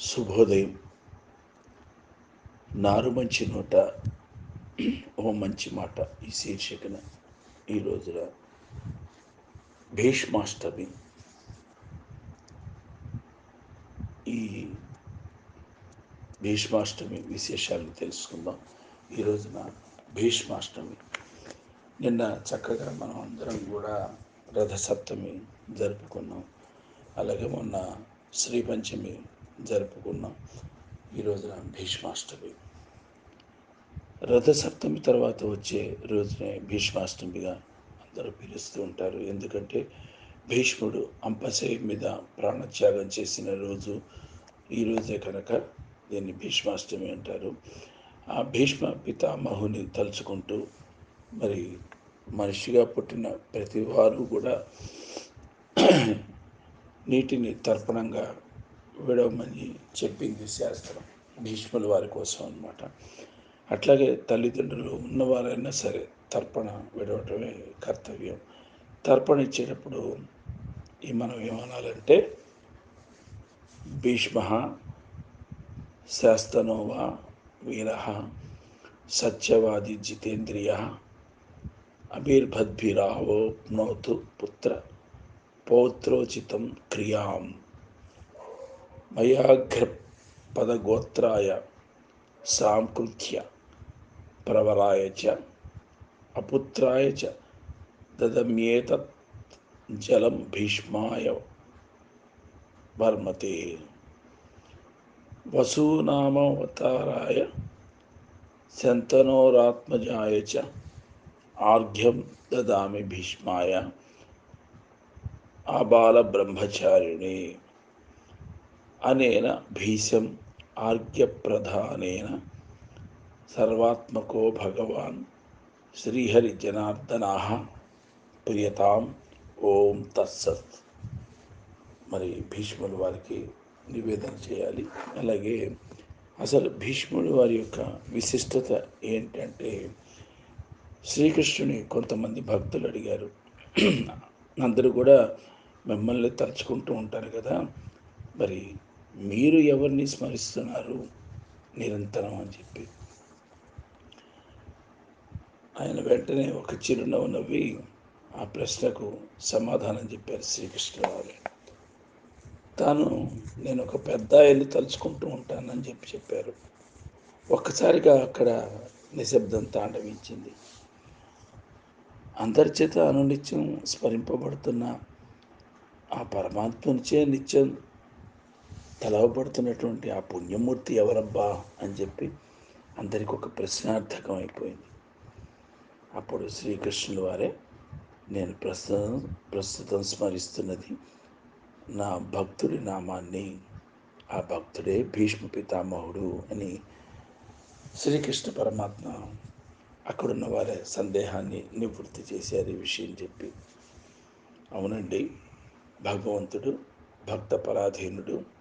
శుభోదయం. నారు మంచి నోట ఓ మంచి మాట. ఈ శీర్షికన ఈ రోజున భీష్మాష్టమి. ఈ భీష్మాష్టమి విశేషాలను తెలుసుకుందాం. ఈ రోజున భీష్మాష్టమి. నిన్న చక్కగా మనం అందరం కూడా రథసప్తమి జరుపుకున్నాం. అలాగే మొన్న శ్రీ పంచమి జరుపుకున్నాం. ఈ రోజున భీష్మాష్టమి. రథసప్తమి తర్వాత వచ్చే రోజునే భీష్మాష్టమిగా అందరూ పిలుస్తూ ఉంటారు. ఎందుకంటే భీష్ముడు అంపశయ మీద ప్రాణత్యాగం చేసిన రోజు ఈ రోజే కనుక దీన్ని భీష్మాష్టమి అంటారు. ఆ భీష్మ పితామహుని తలుచుకుంటూ మరి మనిషిగా పుట్టిన ప్రతి వారు కూడా నీటిని తర్పణంగా విడవమని చెప్పింది శాస్త్రం భీష్ముల వారి కోసం అన్నమాట. అట్లాగే తల్లిదండ్రులు ఉన్నవారైనా సరే తర్పణ విడవటమే కర్తవ్యం. తర్పణ ఇచ్చేటప్పుడు ఈ మనం ఏమనాలంటే భీష్మ శాస్తనోవా వీర సత్యవాది జితేంద్రియ అభిర్భద్భిరావోప్నోతు పుత్ర పౌత్రోచితం క్రియాం. मयाघ्रपदगोत्राय सांकृत्य प्रवराय च, अपुत्राय च, ददम्येतत् जलं भीष्माय वर्मते। वसूनामवताराय शन्तनोरात्मजाय च आर्घ्यं ददामि भीष्माय। అనేన భీషం ఆర్ఘ్యప్రధానేన సర్వాత్మకో భగవాన్ శ్రీహరి జనార్దనా ప్రియతాం ఓం తత్సత్. మరి భీష్ముడు వారికి నివేదన చేయాలి. అలాగే అసలు భీష్ముడు వారి యొక్క విశిష్టత ఏంటంటే శ్రీకృష్ణుని కొంతమంది భక్తులు అడిగారు. అందరూ కూడా మిమ్మల్ని తలుచుకుంటూ ఉంటారు కదా. మరి మీరు ఎవరిని స్మరిస్తున్నారు? నిరంతరం అని చెప్పి. ఆయన వెంటనే ఒక చిరునవ్వు నవ్వి ఆ ప్రశ్నకు సమాధానం చెప్పారు శ్రీకృష్ణ తాను నేను ఒక పెద్ద ఆయన్ని తలుచుకుంటూ ఉంటానని చెప్పి చెప్పారు. ఒక్కసారిగా అక్కడ నిశ్శబ్దం తాండవించింది. అందరి చేత అనునిత్యం స్మరింపబడుతున్న ఆ పరమాత్మనిచే నిత్యం తలవబడుతున్నటువంటి ఆ పుణ్యమూర్తి ఎవరబ్బా అని చెప్పి అందరికి ఒక ప్రశ్నార్థకం అయిపోయింది. అప్పుడు శ్రీకృష్ణుల వారే నేను ప్రస్తుతం ప్రస్తుతం స్మరిస్తున్నది నా భక్తుడి నామాన్ని ఆ భక్తుడే భీష్మ పితామహుడు అని శ్రీకృష్ణ పరమాత్మ అక్కడున్న వారి సందేహాన్ని నివృత్తి చేశారు ఈ విషయం చెప్పి. అవునండి భగవంతుడు భక్త పరాధీనుడు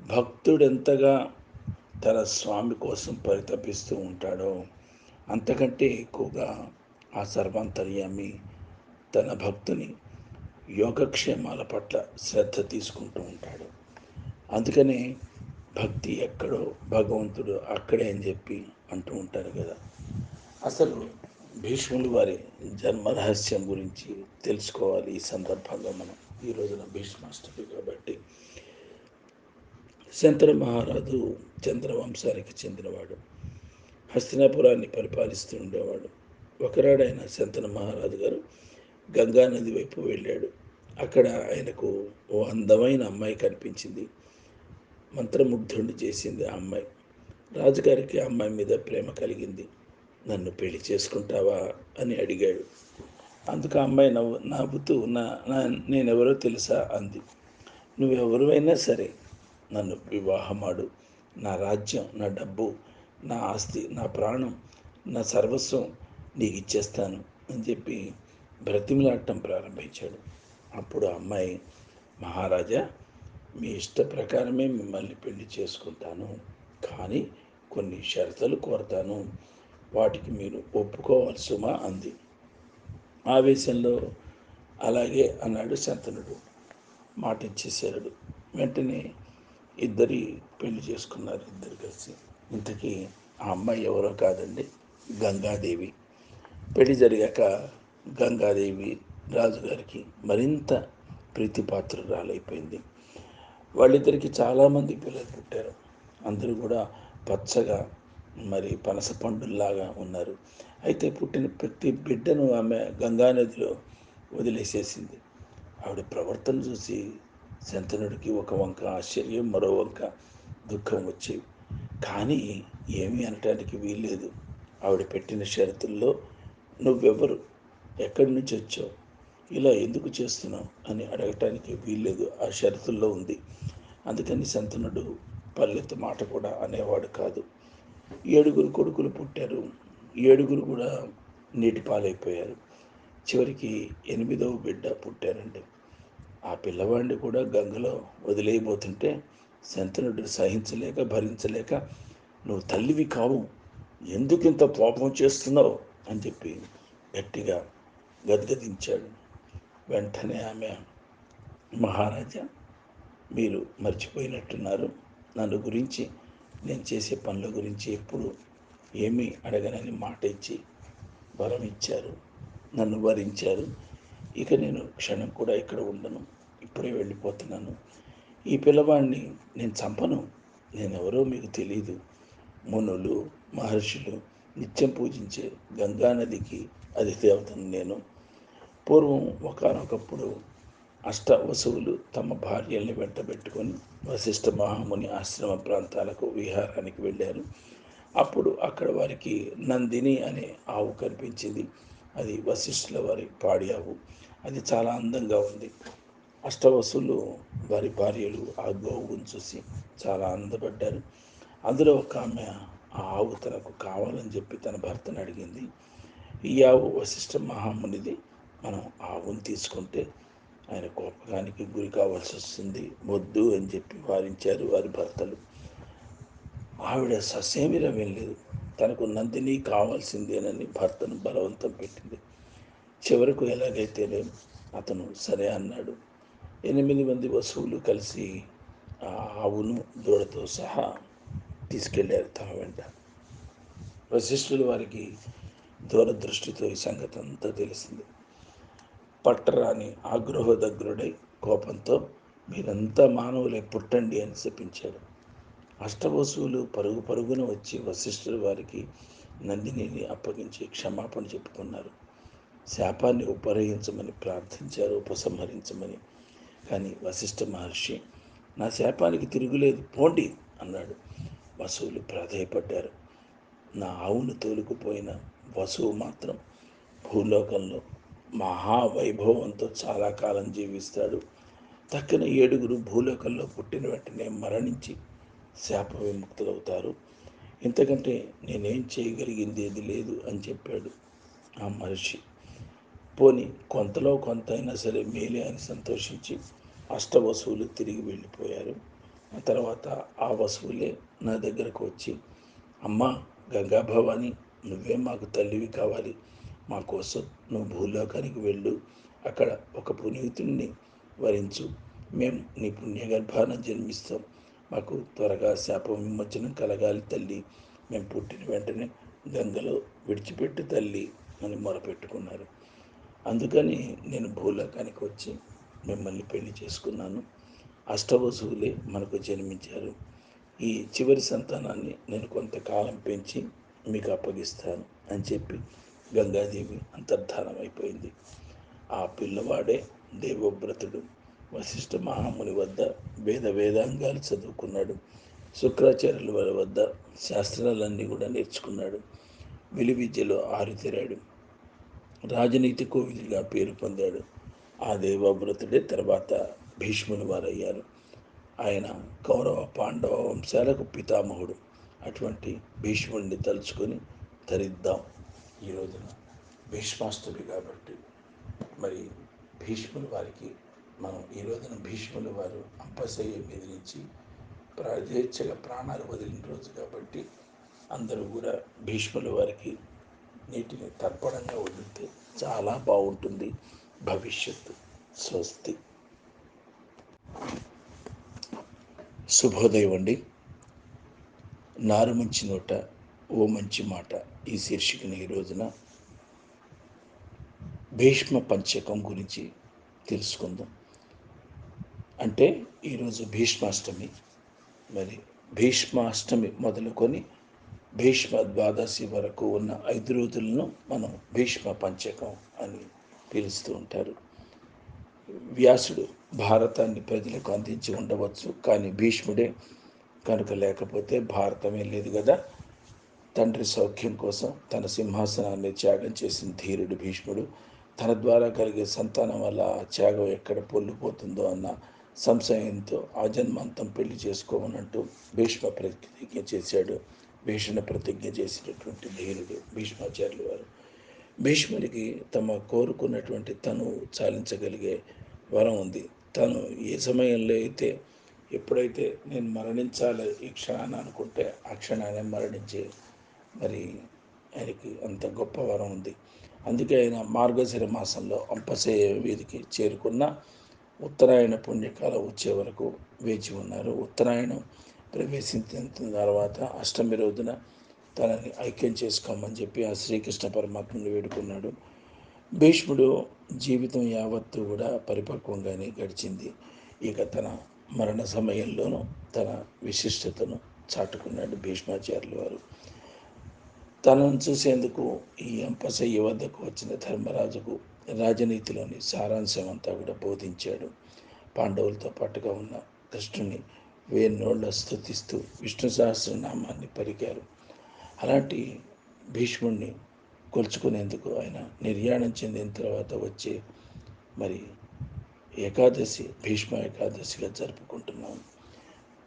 భక్తుడెంతగా తన స్వామి కోసం పరితపిస్తూ ఉంటాడో అంతకంటే ఎక్కువగా ఆ సర్వాంతర్యామి తన భక్తుని యోగక్షేమాల పట్ల శ్రద్ధ తీసుకుంటూ ఉంటాడు. అందుకనే భక్తి ఎక్కడో భగవంతుడు అక్కడే అని చెప్పి అంటూ ఉంటారు కదా. అసలు భీష్ముడు వారి జన్మ రహస్యం గురించి తెలుసుకోవాలి ఈ సందర్భంగా మనం. ఈ రోజున భీష్మాష్టమి కాబట్టి శంతన మహారాజు చంద్రవంశానికి చెందినవాడు. హస్తినాపురాన్ని పరిపాలిస్తూ ఉండేవాడు. ఒకరాడైన శంతన మహారాజు గారు గంగా నది వైపు వెళ్ళాడు. అక్కడ ఆయనకు ఓ అందమైన అమ్మాయి కనిపించింది. మంత్రముగ్ధుణ్ణి చేసింది ఆ అమ్మాయి. రాజుగారికి అమ్మాయి మీద ప్రేమ కలిగింది. నన్ను పెళ్ళి చేసుకుంటావా అని అడిగాడు. అందుకు ఆ అమ్మాయి నవ్వు నవ్వుతూ నా నా నేనెవరో తెలుసా? అంది. నువ్వెవరు అయినా సరే నన్ను వివాహమాడు. నా రాజ్యం నా డబ్బు నా ఆస్తి నా ప్రాణం నా సర్వస్వం నీకు ఇచ్చేస్తాను అని చెప్పి బ్రతిమలాడటం ప్రారంభించాడు. అప్పుడు ఆ అమ్మాయి మహారాజా మీ ఇష్ట ప్రకారమే మిమ్మల్ని పెళ్ళి చేసుకుంటాను. కానీ కొన్ని షరతులు కోరతాను. వాటికి మీరు ఒప్పుకోవాలి సుమా అంది. ఆవేశంలో అలాగే అన్నాడు శంతనుడు. మాట ఇచ్చేశాడు వెంటనే ఇద్దరి పెళ్ళి చేసుకున్నారు ఇద్దరు కలిసి. ఇంతకీ ఆ అమ్మాయి ఎవరో కాదండి గంగాదేవి. పెళ్ళి జరిగాక గంగాదేవి రాజుగారికి మరింత ప్రీతిపాత్రురాలైపోయింది. వాళ్ళిద్దరికి చాలామంది పిల్లలు పుట్టారు. అందరూ కూడా పచ్చగా మరి పనస పండుల్లాగా ఉన్నారు. అయితే పుట్టిన ప్రతి బిడ్డను ఆమె గంగానదిలో వదిలేసేసింది. ఆవిడ ప్రవర్తన చూసి శంతనుడికి ఒక వంక ఆశ్చర్యం మరో వంక దుఃఖం వచ్చేవి కానీ ఏమీ అనటానికి వీల్లేదు. ఆవిడ పెట్టిన షరతుల్లో నువ్వెవరు? ఎక్కడి నుంచి వచ్చావు? ఇలా ఎందుకు చేస్తున్నావు? అని అడగటానికి వీల్లేదు. ఆ షరతుల్లో ఉంది. అందుకని శంతనుడు పల్లెత్తు మాట కూడా అనేవాడు కాదు. ఏడుగురు కొడుకులు పుట్టారు. ఏడుగురు కూడా నీటి పాలైపోయారు. చివరికి ఎనిమిదవ బిడ్డ పుట్టారండి. ఆ పిల్లవాడిని కూడా గంగలో వదిలేయబోతుంటే శంతనుడు సహించలేక భరించలేక నువ్వు తల్లివి కావు ఎందుకు ఇంత పాపం చేస్తున్నావు? అని చెప్పి గట్టిగా గద్గదించాడు. వెంటనే ఆమె మహారాజా మీరు మర్చిపోయినట్టున్నారు. నన్ను గురించి నేను చేసే పనుల గురించి ఎప్పుడు ఏమీ అడగనని మాట ఇచ్చి వరం ఇచ్చారు. నన్ను వరించారు. ఇక నేను క్షణం కూడా ఇక్కడ ఉండను. ఇప్పుడే వెళ్ళిపోతున్నాను. ఈ పిల్లవాడిని నేను చంపను. నేనెవరో మీకు తెలియదు మునులు మహర్షులు నిత్యం పూజించే గంగానదికి అధిదేవతను నేను. పూర్వం ఒకనొకప్పుడు అష్టవసువులు తమ భార్యల్ని వెంటబెట్టుకొని వశిష్ఠ మహాముని ఆశ్రమ ప్రాంతాలకు విహారానికి వెళ్ళారు. అప్పుడు అక్కడ వారికి నందిని అనే ఆవు కనిపించింది. అది వశిష్ఠుల వారి పాడి ఆవు. అది చాలా అందంగా ఉంది. అష్టవసులు వారి భార్యలు ఆ గోవును చూసి చాలా ఆనందపడ్డారు. అందులో ఒక ఆమె ఆ ఆవు తనకు కావాలని చెప్పి తన భర్తను అడిగింది. ఈ ఆవు వశిష్ఠ మహామునిది మనం ఆవును తీసుకుంటే ఆయన కోపకానికి గురి కావాల్సి వస్తుంది వద్దు అని చెప్పి వారించారు వారి భర్తలు. ఆవిడ ససేమిరా వెళ్ళలేదు తనకు నందిని కావాల్సిందేనని భర్తను బలవంతం పెట్టింది. చివరకు ఎలాగైతేనే అతను సరే అన్నాడు. ఎనిమిది మంది వసువులు కలిసి ఆ ఆవును దూడతో సహా తీసుకెళ్ళారు తమ వెంట. వశిష్ఠుల వారికి దూరదృష్టితో ఈ సంగతి అంతా తెలిసింది. పట్టరాని ఆగ్రహోదగ్రుడై కోపంతో మీరంతా మానవులే పుట్టండి అని శపించాడు అష్టవసువులు పరుగు పరుగున వచ్చి వశిష్ఠుల వారికి నందినిని అప్పగించి క్షమాపణ చెప్పుకున్నారు. శాపాన్ని ఉపరహించమని ప్రార్థించారు ఉపసంహరించమని కానీ వశిష్ఠ మహర్షి నా శాపానికి తిరుగులేదు పోండి అన్నాడు. వసువులు ప్రాధాయపడ్డారు. నా ఆవును తోలుకుపోయిన వసువు మాత్రం భూలోకంలో మహావైభవంతో చాలా కాలం జీవిస్తాడు. తక్కిన ఏడుగురు భూలోకంలో పుట్టిన వెంటనే మరణించి శాప విముక్తులవుతారు. ఇంతకంటే నేనేం చేయగలిగింది ఏది లేదు అని చెప్పాడు ఆ మహర్షి. పోని కొంతలో కొంత అయినా సరే మేలే అని సంతోషించి అష్ట వసువులు తిరిగి వెళ్ళిపోయారు. ఆ తర్వాత ఆ వసువులే నా దగ్గరకు వచ్చి అమ్మ గంగా భవాని నువ్వే మాకు తల్లివి కావాలి. మా కోసం నువ్వు భూలోకానికి వెళ్ళు. అక్కడ ఒక పునీతుడిని వరించు. మేము నీ పుణ్యగర్భాన జన్మిస్తాం. మాకు త్వరగా శాప విమోచనం కలగాలి తల్లి. మేము పుట్టిన వెంటనే గంగలో విడిచిపెట్టు తల్లి అని మొరపెట్టుకున్నారు. అందుకని నేను భూలోకానికి వచ్చి మిమ్మల్ని పెళ్ళి చేసుకున్నాను. అష్టవసువులే మనకు జన్మించారు. ఈ చివరి సంతానాన్ని నేను కొంతకాలం పెంచి మీకు అప్పగిస్తాను అని చెప్పి గంగాదేవి అంతర్ధానమైపోయింది ఆ పిల్లవాడే దేవవ్రతుడు వశిష్ఠ మహాముని వద్ద వేద వేదాంగాలు చదువుకున్నాడు. శుక్రాచార్యుల వద్ద శాస్త్రాలన్నీ కూడా నేర్చుకున్నాడు. విలువిద్యలో ఆరుతెరాడు. రాజనీతి కోవిదిగా పేరు పొందాడు. ఆ దేవవ్రతుడే తర్వాత భీష్ముని వారయ్యారు. ఆయన కౌరవ పాండవ వంశాలకు పితామహుడు. అటువంటి భీష్ముడిని తలుచుకొని ధరిద్దాం ఈ రోజున. భీష్మాష్టమి కాబట్టి. మరి భీష్ములు వారికి మనం ఈ రోజున భీష్ములు వారు అంపశయ్య మీద నుంచి ప్రాజేచ్ఛగా ప్రాణాలు వదిలిన రోజు కాబట్టి అందరూ కూడా భీష్ముల వారికి నీటిని తర్పణంగా వదిలితే చాలా బాగుంటుంది. భవిష్యత్తు స్వస్తి. శుభోదయం అండి. నారు మంచి నోట ఓ మంచి మాట ఈ శీర్షికని ఈ రోజున భీష్మ పంచకం గురించి తెలుసుకుందాం. అంటే ఈరోజు భీష్మాష్టమి. మరి భీష్మాష్టమి మొదలుకొని భీష్మ ద్వాదశి వరకు ఉన్న ఐదు రోజులను మనం భీష్మ పంచకం అని పిలుస్తూ ఉంటారు. వ్యాసుడు భారతాన్ని ప్రజలకు అందించి ఉండవచ్చు కానీ భీష్ముడే కనుక లేకపోతే భారతమే లేదు కదా. తండ్రి సౌఖ్యం కోసం తన సింహాసనాన్ని త్యాగం చేసిన ధీరుడు భీష్ముడు తన ద్వారా కలిగే సంతానం వల్ల ఆ త్యాగం ఎక్కడ పొల్లిపోతుందో అన్న సంశయంతో ఆ జన్మాంతం పెళ్ళి చేసుకోమనంటూ భీష్మ ప్రతిజ్ఞ చేశాడు. భీషణ ప్రతిజ్ఞ చేసినటువంటి ధీరుడు భీష్మాచార్యులు వారు. భీష్ముడికి తమ కోరుకున్నటువంటి తను చాలించగలిగే వరం ఉంది. తను ఏ సమయంలో అయితే ఎప్పుడైతే నేను మరణించాలి ఈ క్షణాన్ని అనుకుంటే ఆ క్షణాన్ని మరణించే మరి ఆయనకి అంత గొప్ప వరం ఉంది. అందుకే ఆయన మార్గశిర మాసంలో అంపసేయ వీధికి చేరుకున్న ఉత్తరాయణ పుణ్యకాలం వచ్చే వరకు వేచి ఉన్నారు. ఉత్తరాయణం ప్రవేశించిన తర్వాత అష్టమి రోజున తనని ఐక్యం చేసుకోమని చెప్పి ఆ శ్రీకృష్ణ పరమాత్మను వేడుకున్నాడు. భీష్ముడు జీవితం యావత్తు కూడా పరిపక్వంగానే గడిచింది. ఇక తన మరణ సమయంలోనూ తన విశిష్టతను చాటుకున్నాడు భీష్మాచార్యుల వారు. తనను చూసేందుకు ఈ అంపశయ్య వద్దకు వచ్చిన ధర్మరాజుకు రాజనీతిలోని సారాంశం అంతా కూడా బోధించాడు. పాండవులతో పాటుగా ఉన్న కృష్ణుని వేణోళ్ళ స్థుతిస్తూ విష్ణు సహస్రనామాన్ని పలికారు. అలాంటి భీష్ముడిని కొలుచుకునేందుకు ఆయన నిర్యాణం చెందిన తర్వాత వచ్చే మరి ఏకాదశి భీష్మ ఏకాదశిగా జరుపుకుంటున్నాం.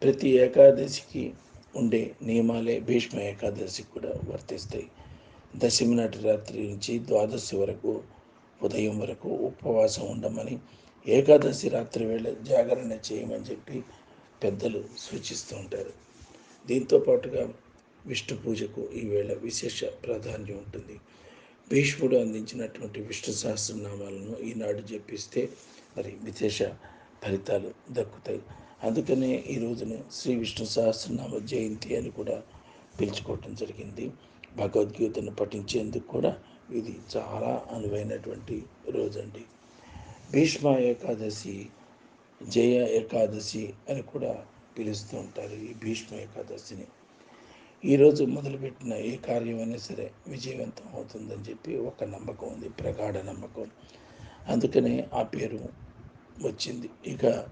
ప్రతి ఏకాదశికి ఉండే నియమాలే భీష్మ ఏకాదశి కూడా వర్తిస్తాయి. దశమి నాటి రాత్రి నుంచి ద్వాదశి వరకు ఉదయం వరకు ఉపవాసం ఉండమని ఏకాదశి రాత్రి వేళ జాగరణ చేయమని చెప్పి పెద్దలు సూచిస్తూ ఉంటారు. దీంతో పాటుగా విష్ణు పూజకు ఈవేళ విశేష ప్రాధాన్యం ఉంటుంది. భీష్ముడు అందించినటువంటి విష్ణు సహస్రనామాలను ఈనాడు జపిస్తే మరి విశేష ఫలితాలు దక్కుతాయి. అందుకనే ఈ రోజున శ్రీ విష్ణు సహస్రనామ జయంతి అని కూడా పిలుచుకోవటం జరిగింది. భగవద్గీతను పఠించేందుకు కూడా ఇది చాలా అనువైనటువంటి రోజండి. భీష్మ ఏకాదశి జయ ఏకాదశి అని కూడా పిలుస్తూ ఉంటారు ఈ భీష్మ ఏకాదశిని. ఈరోజు మొదలుపెట్టిన ఏ కార్యమైనా సరే విజయవంతం అవుతుందని చెప్పి ఒక నమ్మకం ఉంది ప్రగాఢ నమ్మకం. అందుకనే ఆ పేరు వచ్చింది. ఇక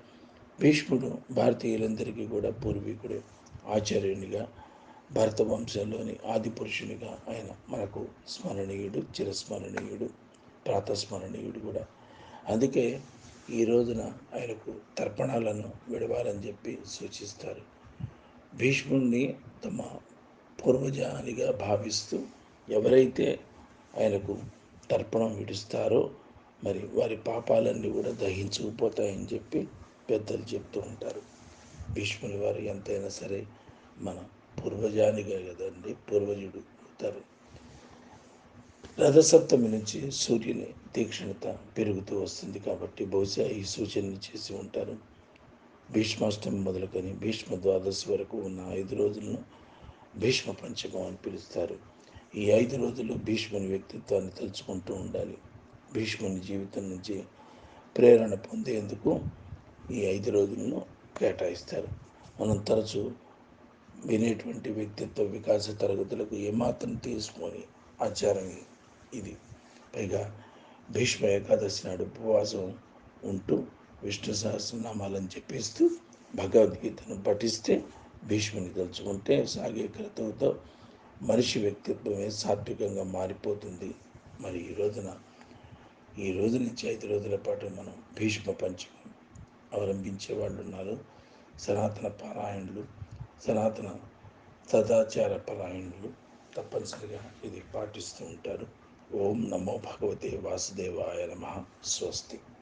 భీష్ముడు భారతీయులందరికీ కూడా పూర్వీకుడు ఆచార్యునిగా భరత వంశంలోని ఆది పురుషునిగా ఆయన మనకు స్మరణీయుడు చిరస్మరణీయుడు ప్రాతస్మరణీయుడు కూడా. అందుకే ఈ రోజున ఆయనకు తర్పణాలను విడవాలని చెప్పి సూచిస్తారు. భీష్ముడిని తమ పూర్వజానిగా భావిస్తూ ఎవరైతే ఆయనకు తర్పణం విడుస్తారో మరి వారి పాపాలన్నీ కూడా దహించుకుపోతాయని చెప్పి పెద్దలు చెప్తూ ఉంటారు. భీష్ముని వారు ఎంతైనా సరే మన పూర్వజానిగా కదండి పూర్వజుడు అవుతారు. రథసప్తమి నుంచి సూర్యుని తీక్షణత పెరుగుతూ వస్తుంది కాబట్టి బహుశా ఈ సూచనలు చేసి ఉంటారు. భీష్మాష్టమి మొదలుకొని భీష్మ ద్వాదశి వరకు ఉన్న ఐదు రోజులను భీష్మ పంచకం అని పిలుస్తారు. ఈ ఐదు రోజులు భీష్ముని వ్యక్తిత్వాన్ని తలుచుకుంటూ ఉండాలి. భీష్ముని జీవితం నుంచి ప్రేరణ పొందేందుకు ఈ ఐదు రోజులను కేటాయిస్తారు. మనం తరచూ వినేటువంటి వ్యక్తిత్వ వికాస తరగతులకు ఏమాత్రం తీసుకొని ఆచారం ఇది. పైగా భీష్మ ఏకాదశి నాడు ఉపవాసం ఉంటూ విష్ణు సహస్రనామాలను చెప్పిస్తూ భగవద్గీతను పఠిస్తే భీష్ముని తలుచుకుంటే సాగే క్రతువుతో మనిషి వ్యక్తిత్వమే సాత్వికంగా మారిపోతుంది. మరి ఈ రోజున ఈ రోజు నుంచి ఐదు రోజుల పాటు మనం భీష్మ పంచకం అవలంబించే వాళ్ళు ఉన్నారు. సనాతన పారాయణులు సనాతన సదాచార పరాయణులు తప్పనిసరిగా ఇది పాటిస్తూ ఉంటారు. ओम नमो भगवते वासुदेवाय नमः। स्वस्ति।